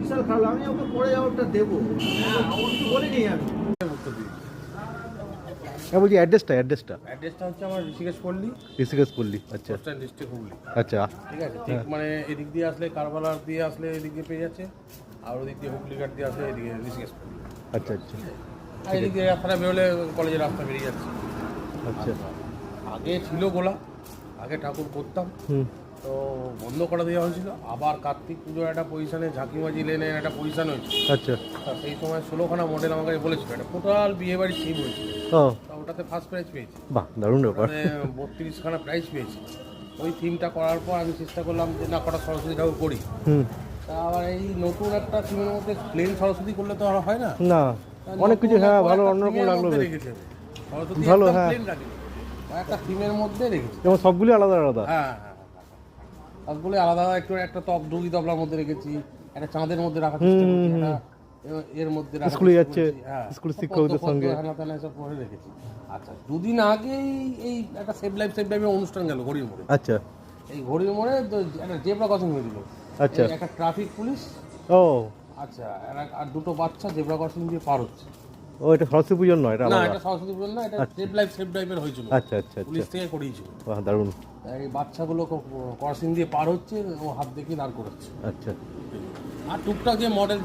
বিশাল খারাপ আমি ওকে পরে যাওয়ারটা দেবো। কিছু বলিনি আমি। দিই হ্যাঁ বলছি অ্যাড্রেসটা অ্যাড্রেসটা অ্যাড্রেসটা হচ্ছে আমার ঋষিকেশ পল্লী ঋষিকেশ পল্লী আচ্ছা। Postal district Hooghly. আচ্ছা। ঠিক আছে ঠিক মানে এদিক দিয়ে আসলে কারবালার দিয়ে আসলে এদিক দিয়ে পেয়ে যাচ্ছে আর ওদিক দিয়ে হুগলি ঘাট দিয়ে আসলে এদিকে ঋষিকেশ পল্লী। আচ্ছা আচ্ছা। আর এদিক দিয়ে রাস্তাটা বেরোলে কলেজের রাস্তা বেরিয়ে যাচ্ছে। আচ্ছা। আগে ছিল গোলা আগে ঠাকুর করতাম। হুম। তো বন্ধ করে দেওয়া হয়েছিল। আবার কার্তিক পুজোর একটা পজিশনে ঝাঁকিবাজি লেনের একটা পজিশন হয়েছিল। আচ্ছা। তা সেই সময় ষোলোখানা মডেল আমাকে বলেছিল একটা টোটাল বিয়ে বাড়ির থিম হয়েছিল। ওটাতে ফার্স্ট প্রাইজ পেয়েছি। বাহ দারুণ ব্যাপার। মানে বত্রিশখানা প্রাইজ পেয়েছি। ওই থিমটা করার পর আমি চেষ্টা করলাম যে না কটা সরস্বতী ঠাকুর করি। হুম। তা আবার এই নতুন একটা থিমের মধ্যে প্লেন সরস্বতী করলে তো আর হয় না। না অনেক কিছু হ্যাঁ ভালো অন্যরকম লাগল ভালো, হ্যাঁ। একটা থিমের মধ্যে রেখেছে। যেমন সবগুলি আলাদা আলাদা। হ্যাঁ হ্যাঁ। সবগুলো আলাদা একটু একটা তপ ডুগি তবলার মধ্যে রেখেছি একটা চাঁদের মধ্যে রাখার চেষ্টা করছি একটা এর মধ্যে স্কুলে যাচ্ছে, হ্যাঁ। পদ্ম, শিক্ষকদের সঙ্গে। এসব রেখেছি। আচ্ছা দুদিন আগেই এই একটা সেভ লাইফ সেভ লাইফের অনুষ্ঠান গেল ঘড়ির মোড়ে। আচ্ছা। এই ঘড়ির মোড়ে একটা জেব্রা ক্রসিং হয়েছিল। আচ্ছা। একটা ট্রাফিক পুলিশ ও। আচ্ছা আর আর দুটো বাচ্চা জেব্রা ক্রসিং দিয়ে পার হচ্ছে। ও এটা সরস্বতী পুজোর নয় এটা না এটা সরস্বতী পুজো না এটা সেফ লাইফ সেফ ড্রাইভের হয়েছিল। আচ্ছা আচ্ছা আচ্ছা। পুলিশ থেকে করিয়েছিল। বাহ দারুণ। এই বাচ্চাগুলো ক্রসিং দিয়ে পার হচ্ছে ও হাত দেখে দাঁড় করাচ্ছে। আচ্ছা। আর টুকটাক যে মডেল